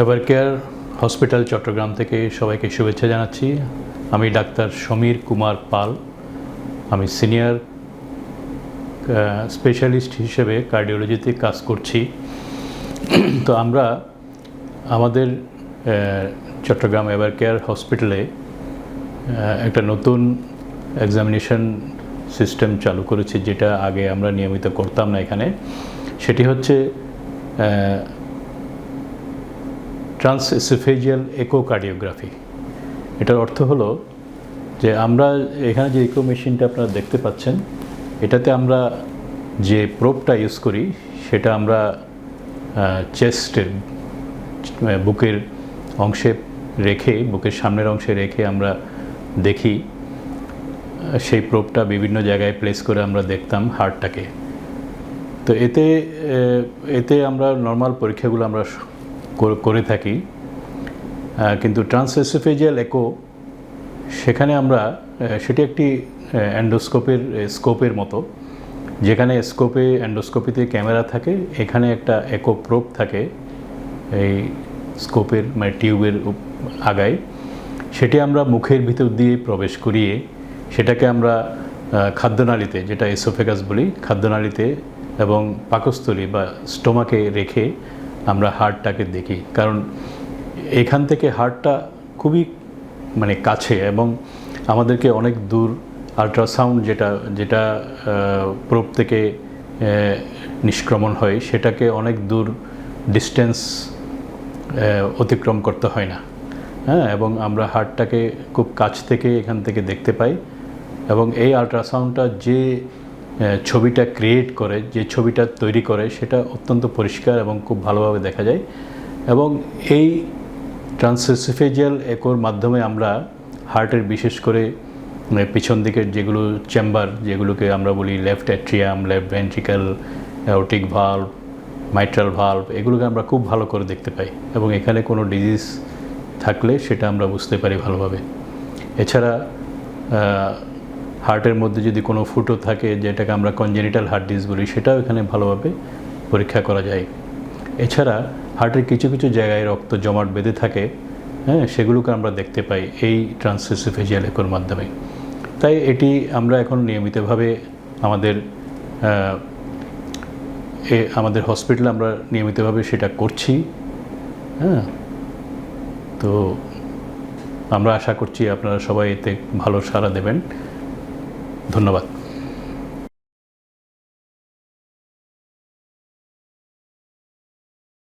এবার care hospital Chittagong থেকে সবাইকে শুভেচ্ছা জানাচ্ছি। আমি ডাক্তার সমীর কুমার পাল। আমি সিনিয়র স্পেশালিস্ট হিসেবে কার্ডিওলজিতে কাজ করছি। তো আমরা আমাদের চট্টগ্রাম এবার কেয়ার হসপিটালে একটা নতুন এক্সামিনেশন সিস্টেম চালু করেছি, যেটা আগে আমরা নিয়মিত করতাম না এখানে। সেটি হচ্ছে ট্রান্সএসোফেজিয়াল একোকার্ডিওগ্রাফি এটার অর্থ হলো যে আমরা এখানে যে ইকো মেশিনটা আপনারা দেখতে পাচ্ছেন, এটাতে আমরা যে প্রোপটা ইউজ করি, সেটা আমরা চেস্টের বুকের অংশে রেখে, বুকের সামনের অংশে রেখে আমরা দেখি। সেই প্রোপটা বিভিন্ন জায়গায় প্লেস করে আমরা দেখতাম হার্টটাকে তো এতে এতে আমরা নর্মাল পরীক্ষাগুলো আমরা করে- থাকি। কিন্তু ট্রান্সএসোফেজিয়াল একো সেখানে আমরা সেটি একটি অ্যান্ডোস্কোপের স্কোপের মতো, যেখানে স্কোপে অ্যান্ডোস্কোপিতে ক্যামেরা থাকে, এখানে একটা একো প্রোপ থাকে, এই স্কোপের মানে টিউবের আগায়। সেটি আমরা মুখের ভিতর দিয়ে প্রবেশ করিয়ে, সেটাকে আমরা খাদ্যনালীতে, যেটা এসোফেগাস বলি, খাদ্যনালীতে এবং পাকস্থলী বা স্টোমাকে রেখে আমরা হার্টটাকে দেখি। কারণ এখান থেকে হার্টটা খুবই মানে কাছে এবং আমাদেরকে অনেক দূর আল্ট্রাসাউন্ড যেটা যেটা প্রোব থেকে নিষ্ক্রমণ হয়, সেটাকে অনেক দূর ডিস্টেন্স অতিক্রম করতে হয় না। হ্যাঁ এবং আমরা হার্টটাকে খুব কাছ থেকে এখান থেকে দেখতে পাই এবং এই আল্ট্রাসাউন্ডটা যে ছবিটা ক্রিয়েট করে, যে ছবিটা তৈরি করে, সেটা অত্যন্ত পরিষ্কার এবং খুব ভালোভাবে দেখা যায়। এবং এই ট্রান্সেসিফেজিয়াল একোর মাধ্যমে আমরা হার্টের বিশেষ করে পিছন দিকের যেগুলো চেম্বার যেগুলোকে আমরা বলি left atrium left ventricle aortic valve mitral valve এগুলোকে আমরা খুব ভালো করে দেখতে পাই। এবং এখানে কোনো ডিজিজ থাকলে সেটা আমরা বুঝতে পারি ভালোভাবে। এছাড়া হার্টের মধ্যে যদি কোনো ফুটো থাকে, যেটাকে আমরা কনজেনিটাল হার্ট ডিজিজ বলি, সেটাও এখানে ভালোভাবে পরীক্ষা করা যায়। এছাড়া হার্টের কিছু কিছু জায়গায় রক্ত জমাট বেঁধে থাকে হ্যাঁ সেগুলোকে আমরা দেখতে পাই এই ট্রান্সেসোফেজিয়াল একোর মাধ্যমে। তাই এটি আমরা এখন নিয়মিতভাবে আমাদের এ, আমাদের হসপিটালে আমরা নিয়মিতভাবে সেটা করছি হ্যাঁ। তো আমরা আশা করছি আপনারা সবাই এতে ভালো সাড়া দেবেন। ধন্যবাদ।